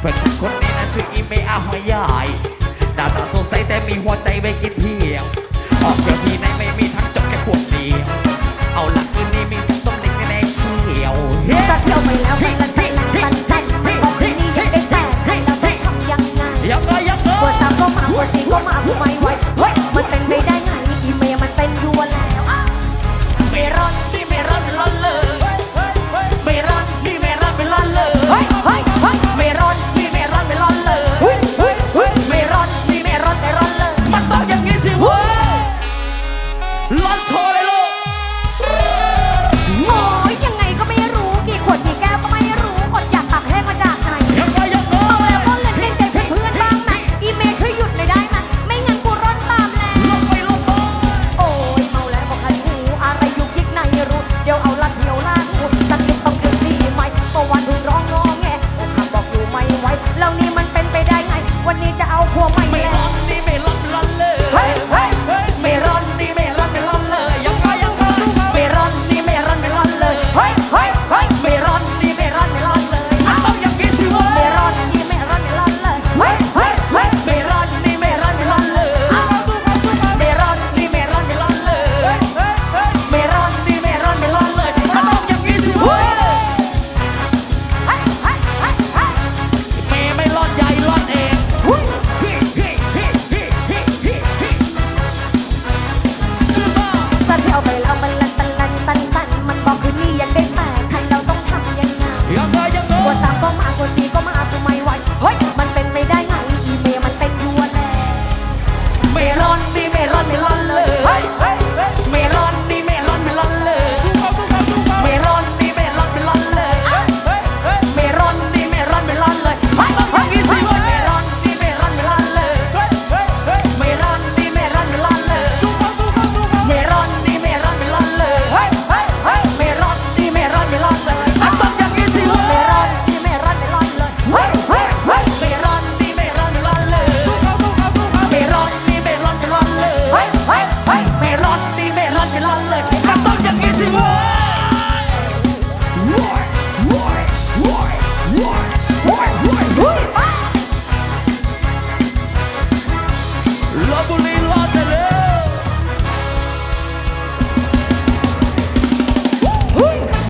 เพื่อนฉันคนนี้นะชื่ออีเมอาหอยใหญ่หน้าตาสดใสแต่มีหัวใจไม่กินเพียงออกเที่ยวที่ไหนไม่ เอาไปแล้วมั